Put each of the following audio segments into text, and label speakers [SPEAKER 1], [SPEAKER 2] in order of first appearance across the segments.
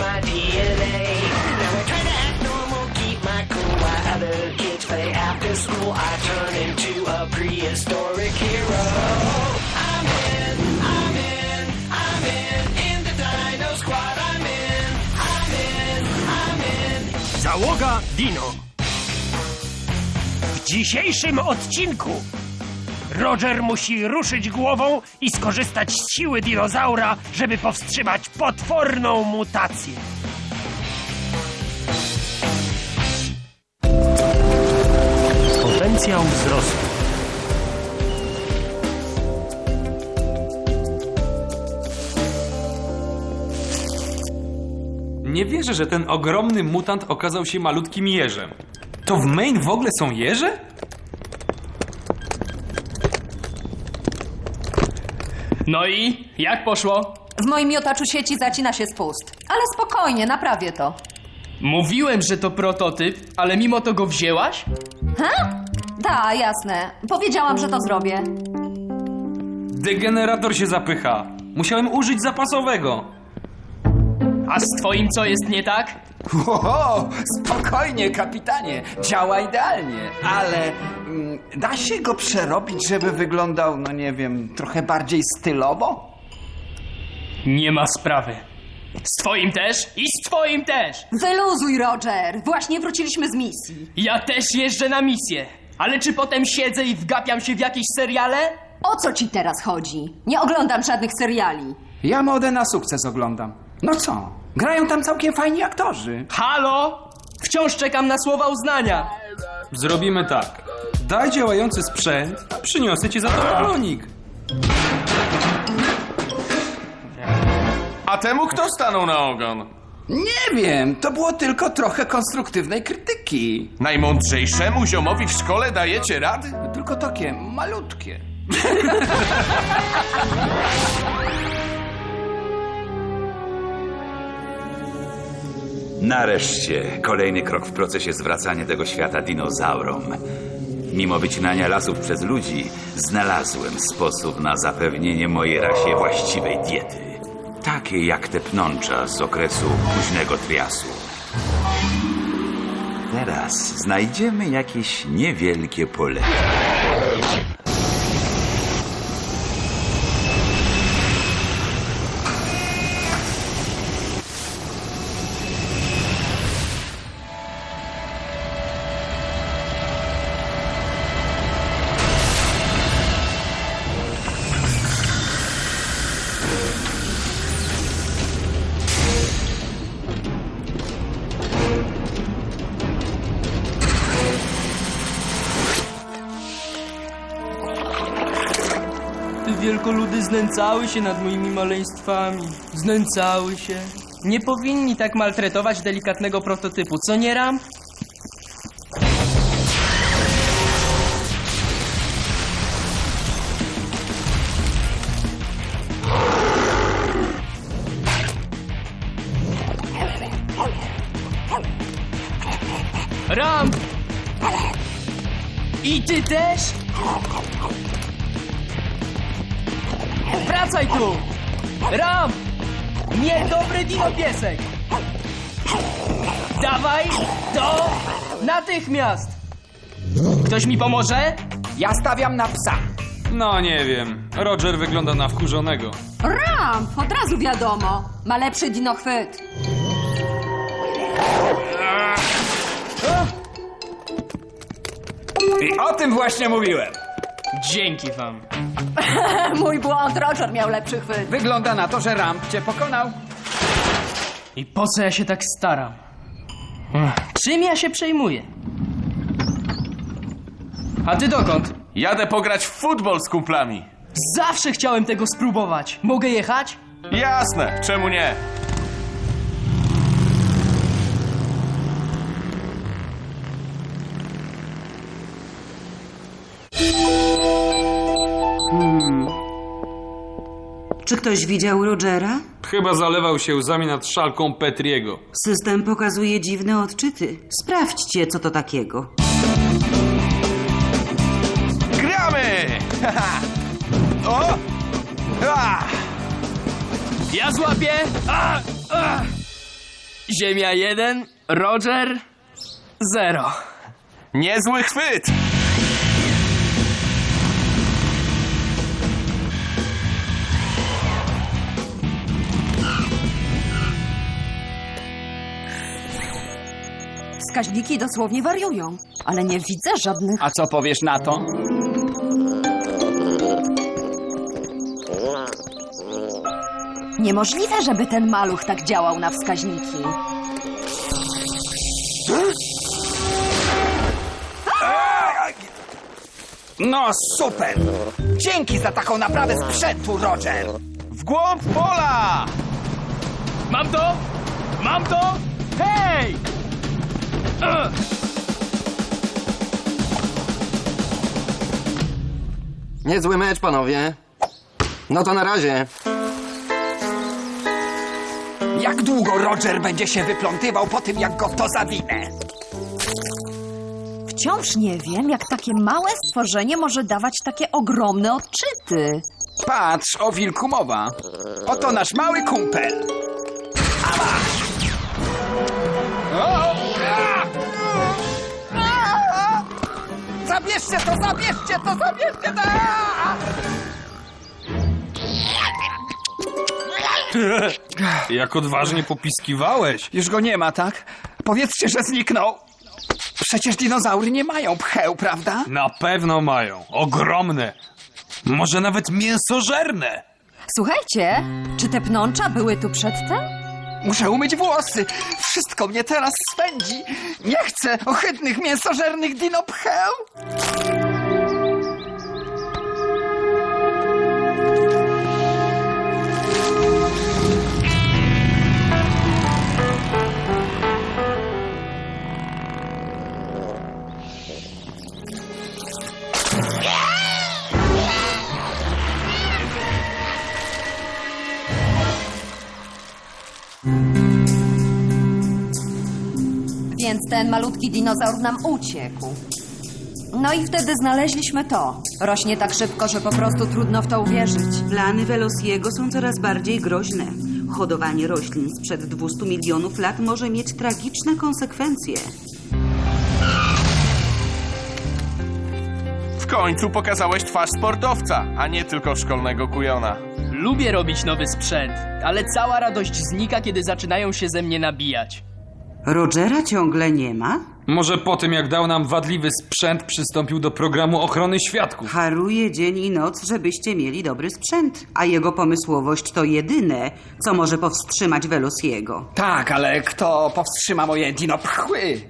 [SPEAKER 1] my DNA. Now I try to act normal, keep my cool while other kids play after school. I turn into a prehistoric hero. I'm in, I'm in, I'm in, in the Dino Squad. I'm in, I'm in, I'm in.
[SPEAKER 2] Załoga Dino. W dzisiejszym odcinku Roger musi ruszyć głową i skorzystać z siły dinozaura, żeby powstrzymać potworną mutację. Potencjał wzrostu.
[SPEAKER 3] Nie wierzę, że ten ogromny mutant okazał się malutkim jeżem. To w Maine w ogóle są jeże?
[SPEAKER 4] No i jak poszło?
[SPEAKER 5] W moim miotaczu sieci zacina się spust. Ale spokojnie, naprawię to.
[SPEAKER 4] Mówiłem, że to prototyp, ale mimo to go wzięłaś?
[SPEAKER 5] Ha? Da, jasne. Powiedziałam, że to zrobię.
[SPEAKER 3] Degenerator się zapycha. Musiałem użyć zapasowego.
[SPEAKER 4] A z twoim co jest nie tak?
[SPEAKER 6] Oho, spokojnie, kapitanie. Działa idealnie, ale mm, da się go przerobić, żeby wyglądał, no nie wiem, trochę bardziej stylowo?
[SPEAKER 4] Nie ma sprawy. Z twoim też i z twoim też!
[SPEAKER 5] Wyluzuj, Roger. Właśnie wróciliśmy z misji.
[SPEAKER 4] Ja też jeżdżę na misję. Ale czy potem siedzę i wgapiam się w jakieś seriale?
[SPEAKER 5] O co ci teraz chodzi? Nie oglądam żadnych seriali.
[SPEAKER 6] Ja modę na sukces oglądam. No co? Grają tam całkiem fajni aktorzy.
[SPEAKER 4] Halo? Wciąż czekam na słowa uznania.
[SPEAKER 3] Zrobimy tak. Daj działający sprzęt, a przyniosę ci za to balonik.
[SPEAKER 7] A temu kto stanął na ogon?
[SPEAKER 6] Nie wiem, to było tylko trochę konstruktywnej krytyki.
[SPEAKER 7] Najmądrzejszemu ziomowi w szkole dajecie rady?
[SPEAKER 6] Tylko takie malutkie.
[SPEAKER 8] Nareszcie kolejny krok w procesie zwracania tego świata dinozaurom. Mimo wycinania lasów przez ludzi, znalazłem sposób na zapewnienie mojej rasie właściwej diety. Takiej jak te pnącza z okresu późnego triasu. Teraz znajdziemy jakieś niewielkie pole.
[SPEAKER 4] Wielkoludy znęcały się nad moimi maleństwami. Znęcały się. Nie powinni tak maltretować delikatnego prototypu, co nie ram? Ram! I ty też? Tu! Ram! Niedobry dino piesek! Dawaj to natychmiast! Ktoś mi pomoże?
[SPEAKER 6] Ja stawiam na psa.
[SPEAKER 3] No nie wiem. Roger wygląda na wkurzonego.
[SPEAKER 5] Ramp! Od razu wiadomo. Ma lepszy dinochwyt.
[SPEAKER 6] I o tym właśnie mówiłem.
[SPEAKER 4] Dzięki wam.
[SPEAKER 5] Mój błąd, Roger miał lepszy chwyt.
[SPEAKER 6] Wygląda na to, że Ramp cię pokonał.
[SPEAKER 4] I po co ja się tak staram? Ech, Czym ja się przejmuję? A ty dokąd?
[SPEAKER 7] Jadę pograć w futbol z kumplami.
[SPEAKER 4] Zawsze chciałem tego spróbować. Mogę jechać?
[SPEAKER 7] Jasne, czemu nie?
[SPEAKER 9] Czy ktoś widział Rogera?
[SPEAKER 3] Chyba zalewał się łzami nad szalką Petriego.
[SPEAKER 9] System pokazuje dziwne odczyty. Sprawdźcie, co to takiego.
[SPEAKER 7] Gramy! o! A!
[SPEAKER 4] Ja złapię! A! A! Ziemia 1, Roger 0.
[SPEAKER 7] Niezły chwyt!
[SPEAKER 5] Wskaźniki dosłownie wariują, ale nie widzę żadnych...
[SPEAKER 6] A co powiesz na to?
[SPEAKER 5] Niemożliwe, żeby ten maluch tak działał na wskaźniki.
[SPEAKER 6] No super! Dzięki za taką naprawę sprzętu, Roger!
[SPEAKER 7] W głąb pola!
[SPEAKER 4] Mam to! Mam to! Hej!
[SPEAKER 10] Niezły mecz, panowie. No to na razie.
[SPEAKER 6] Jak długo Roger będzie się wyplątywał po tym, jak go to zawinę?
[SPEAKER 5] Wciąż nie wiem, jak takie małe stworzenie może dawać takie ogromne odczyty.
[SPEAKER 6] Patrz, o wilku mowa. Oto nasz mały kumpel. Zabierzcie to, zabierzcie to, zabierzcie to!
[SPEAKER 3] Jak odważnie popiskiwałeś.
[SPEAKER 6] Już go nie ma, tak? Powiedzcie, że zniknął. Przecież dinozaury nie mają pcheł, prawda?
[SPEAKER 3] Na pewno mają. Ogromne. Może nawet mięsożerne.
[SPEAKER 5] Słuchajcie, czy te pnącza były tu przedtem?
[SPEAKER 6] Muszę umyć włosy. Wszystko mnie teraz spędzi. Nie chcę ohydnych, mięsożernych dinopcheł.
[SPEAKER 5] Ten malutki dinozaur nam uciekł. No i wtedy znaleźliśmy to. Rośnie tak szybko, że po prostu trudno w to uwierzyć.
[SPEAKER 9] Plany Velociego są coraz bardziej groźne. Hodowanie roślin sprzed 200 milionów lat może mieć tragiczne konsekwencje.
[SPEAKER 7] W końcu pokazałeś twarz sportowca, a nie tylko szkolnego kujona.
[SPEAKER 4] Lubię robić nowy sprzęt, ale cała radość znika, kiedy zaczynają się ze mnie nabijać.
[SPEAKER 9] Rogera ciągle nie ma?
[SPEAKER 3] Może po tym, jak dał nam wadliwy sprzęt, przystąpił do programu ochrony świadków.
[SPEAKER 9] Haruje dzień i noc, żebyście mieli dobry sprzęt, a jego pomysłowość to jedyne, co może powstrzymać Velociego.
[SPEAKER 6] Tak, ale kto powstrzyma moje dinopchły?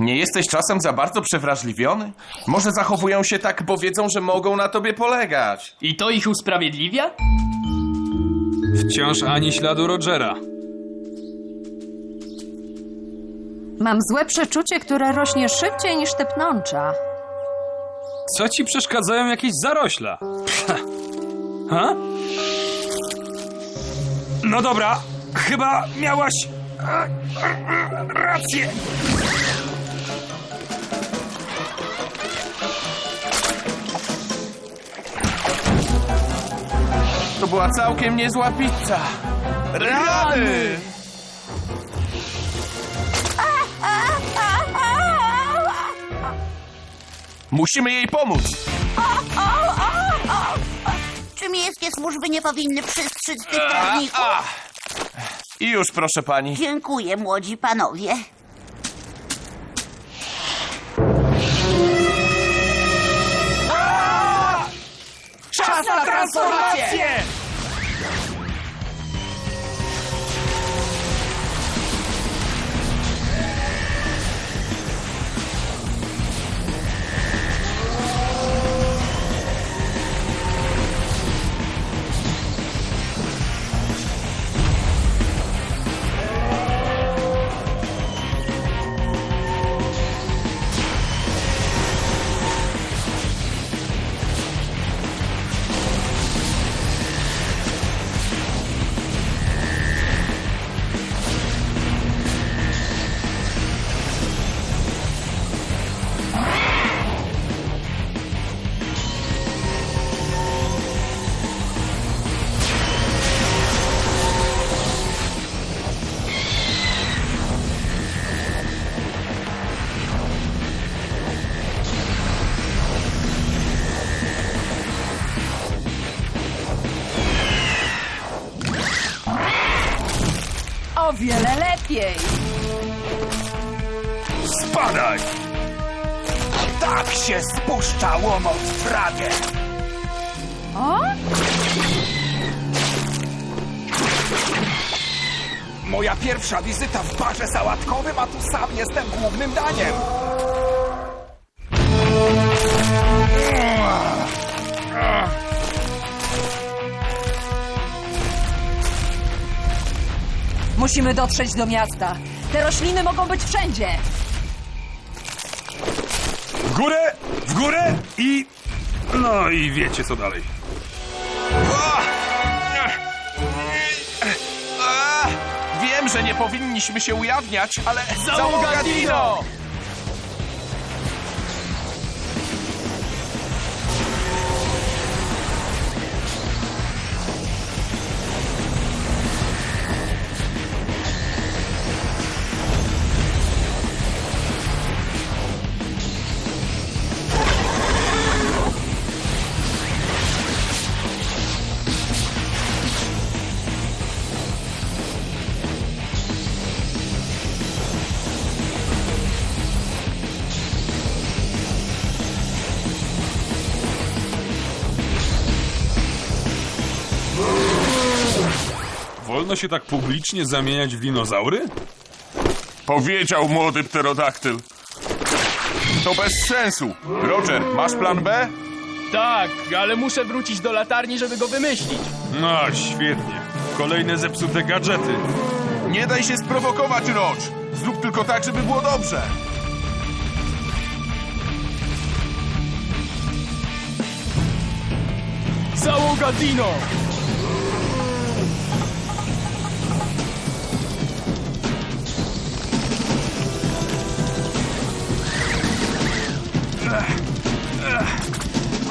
[SPEAKER 7] Nie jesteś czasem za bardzo przewrażliwiony? Może zachowują się tak, bo wiedzą, że mogą na tobie polegać.
[SPEAKER 4] I to ich usprawiedliwia?
[SPEAKER 3] Wciąż ani śladu Rogera.
[SPEAKER 5] Mam złe przeczucie, które rośnie szybciej niż te pnącza.
[SPEAKER 3] Co ci przeszkadzają jakieś zarośla? Ha? No dobra, chyba miałaś e, rację.
[SPEAKER 7] To była całkiem niezła pizza. Rany! Musimy jej pomóc.
[SPEAKER 11] Czy miejskie służby nie powinny przystrzyć tych
[SPEAKER 7] A,
[SPEAKER 11] trawników?
[SPEAKER 7] a. I już, proszę pani.
[SPEAKER 11] Dziękuję, młodzi panowie.
[SPEAKER 6] Czas na transformację!
[SPEAKER 12] Moja pierwsza wizyta w barze sałatkowym, a tu sam jestem głównym daniem!
[SPEAKER 5] Musimy dotrzeć do miasta. Te rośliny mogą być wszędzie.
[SPEAKER 12] W górę, w górę i... No i wiecie co dalej.
[SPEAKER 7] Że nie powinniśmy się ujawniać, ale...
[SPEAKER 4] Załoga
[SPEAKER 12] Wolno się tak publicznie zamieniać w dinozaury?
[SPEAKER 7] Powiedział młody pterodaktyl. To bez sensu. Roger, masz plan B?
[SPEAKER 4] Tak, ale muszę wrócić do latarni, żeby go wymyślić.
[SPEAKER 12] No, świetnie. Kolejne zepsute gadżety.
[SPEAKER 7] Nie daj się sprowokować, Roger. Zrób tylko tak, żeby było dobrze.
[SPEAKER 4] Załoga Dino!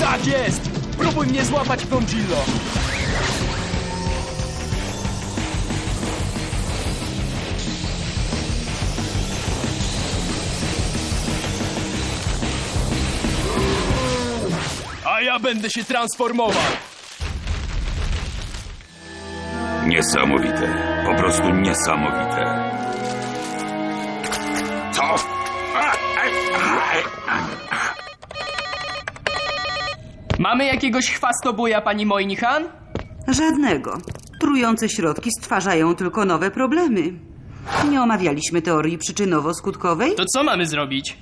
[SPEAKER 4] Tak jest! Próbuj mnie złapać, Kongillo! A ja będę się transformował!
[SPEAKER 8] Niesamowite. Po prostu niesamowite. Co?
[SPEAKER 4] Mamy jakiegoś chwastobuja, pani Moynihan?
[SPEAKER 9] Żadnego. Trujące środki stwarzają tylko nowe problemy. Nie omawialiśmy teorii przyczynowo-skutkowej?
[SPEAKER 4] To co mamy zrobić?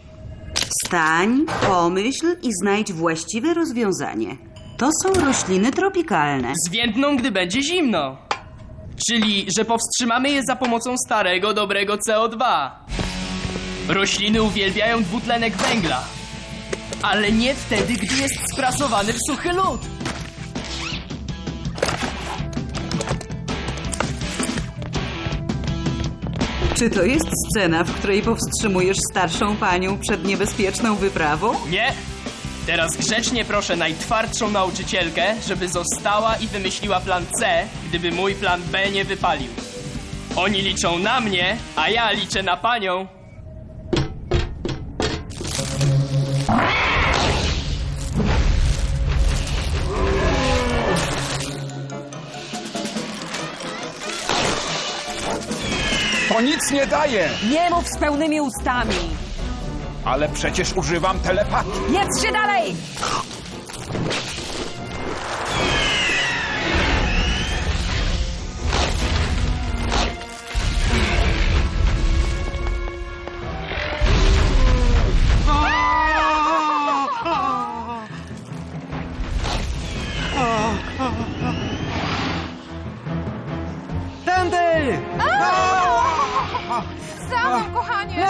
[SPEAKER 9] Stań, pomyśl i znajdź właściwe rozwiązanie. To są rośliny tropikalne.
[SPEAKER 4] Zwiędną, gdy będzie zimno. Czyli, że powstrzymamy je za pomocą starego, dobrego CO2. Rośliny uwielbiają dwutlenek węgla. Ale nie wtedy, gdy jest sprasowany w suchy lód.
[SPEAKER 9] Czy to jest scena, w której powstrzymujesz starszą panią przed niebezpieczną wyprawą?
[SPEAKER 4] Nie. Teraz grzecznie proszę najtwardszą nauczycielkę, żeby została i wymyśliła plan C, gdyby mój plan B nie wypalił. Oni liczą na mnie, a ja liczę na panią.
[SPEAKER 12] To nic nie daje!
[SPEAKER 5] Nie mów z pełnymi ustami.
[SPEAKER 12] Ale przecież używam telepatii.
[SPEAKER 5] Jedz się dalej!
[SPEAKER 10] Tędy!
[SPEAKER 5] Sam, kochanie!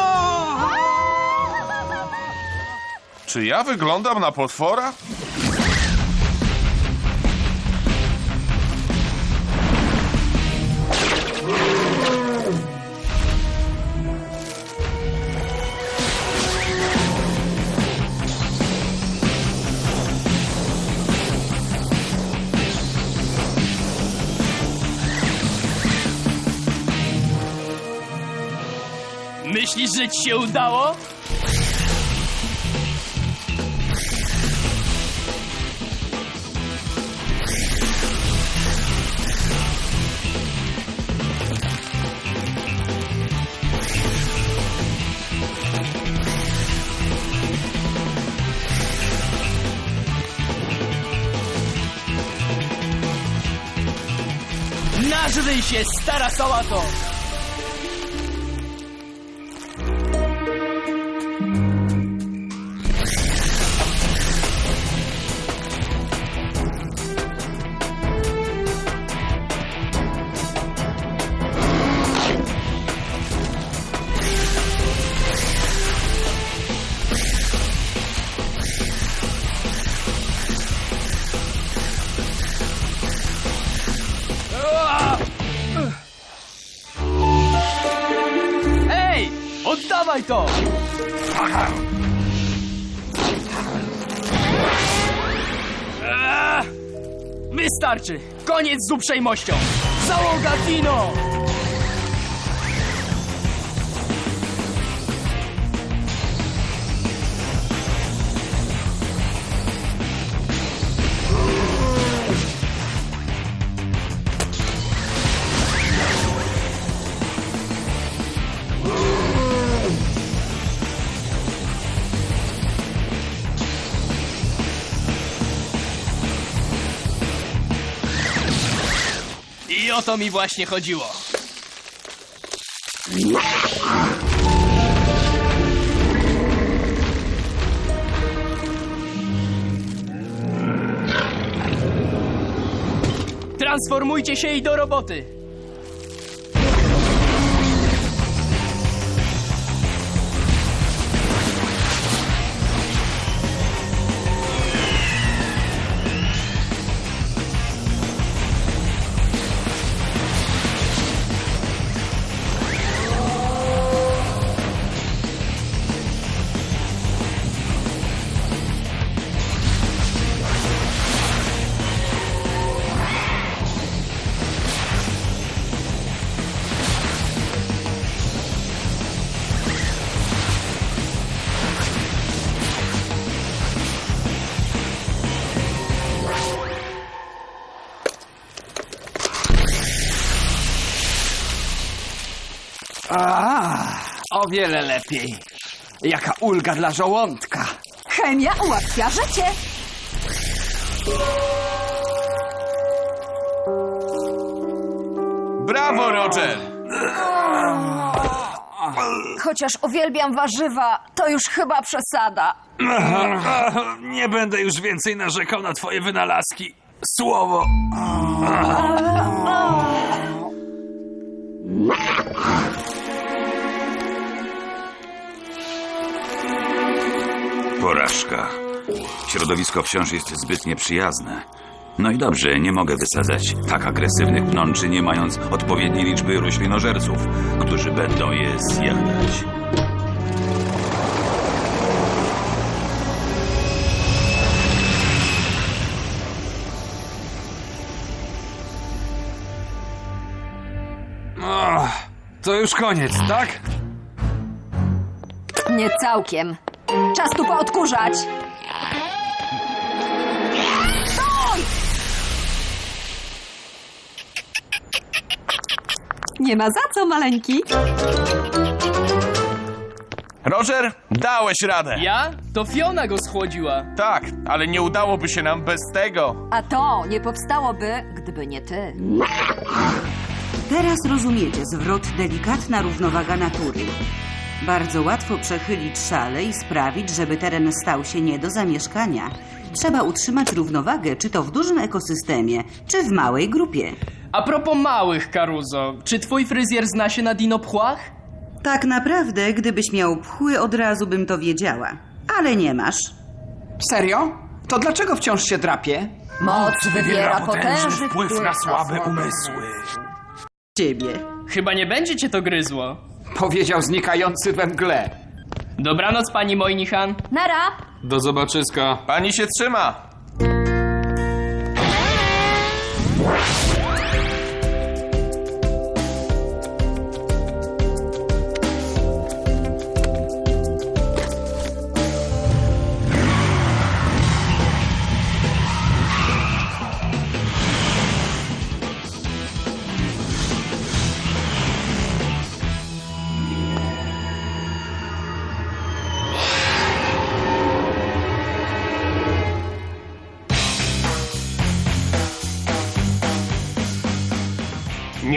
[SPEAKER 7] Czy ja wyglądam na potwora?
[SPEAKER 4] Myślisz, że ci się udało? Nażryj się, stara sałato! Wystarczy! Koniec z uprzejmością! Załoga Dino! To mi właśnie chodziło. Transformujcie się i do roboty!
[SPEAKER 6] A, o wiele lepiej. Jaka ulga dla żołądka.
[SPEAKER 5] Chemia ułatwia życie.
[SPEAKER 7] Brawo, Roger!
[SPEAKER 5] Chociaż uwielbiam warzywa, to już chyba przesada.
[SPEAKER 3] Nie będę już więcej narzekał na twoje wynalazki. Słowo.
[SPEAKER 8] Porażka. Środowisko wciąż jest zbyt nieprzyjazne. No i dobrze, nie mogę wysadzać tak agresywnych pnączy, nie mając odpowiedniej liczby roślinożerców, którzy będą je zjadać.
[SPEAKER 3] To już koniec, tak?
[SPEAKER 5] Nie całkiem. Czas tu poodkurzać. Stój! Nie ma za co, maleńki.
[SPEAKER 7] Roger, dałeś radę.
[SPEAKER 4] Ja? To Fiona go schłodziła.
[SPEAKER 7] Tak, ale nie udałoby się nam bez tego.
[SPEAKER 5] A to nie powstałoby, gdyby nie ty.
[SPEAKER 9] Teraz rozumiecie zwrot delikatna równowaga natury. Bardzo łatwo przechylić szale i sprawić, żeby teren stał się nie do zamieszkania. Trzeba utrzymać równowagę, czy to w dużym ekosystemie, czy w małej grupie.
[SPEAKER 4] A propos małych, Karuzo, czy twój fryzjer zna się na dinopchłach?
[SPEAKER 9] Tak naprawdę, gdybyś miał pchły, od razu bym to wiedziała. Ale nie masz.
[SPEAKER 6] Serio? To dlaczego wciąż się drapie?
[SPEAKER 5] Moc wywiera potężny
[SPEAKER 3] wpływ na słabe umysły.
[SPEAKER 9] Ciebie.
[SPEAKER 4] Chyba nie będzie cię to gryzło.
[SPEAKER 6] Powiedział znikający we mgle.
[SPEAKER 4] Dobranoc, pani Mojnichan.
[SPEAKER 5] Nara!
[SPEAKER 3] Do zobaczyska.
[SPEAKER 7] Pani się trzyma.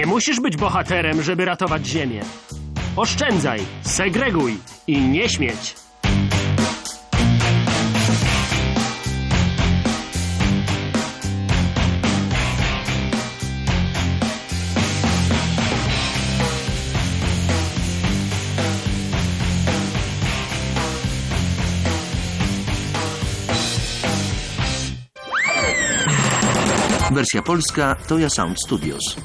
[SPEAKER 2] Musisz być bohaterem, żeby ratować Ziemię. Oszczędzaj, segreguj i nie śmieć.
[SPEAKER 13] Wersja polska to ja Sound Studios.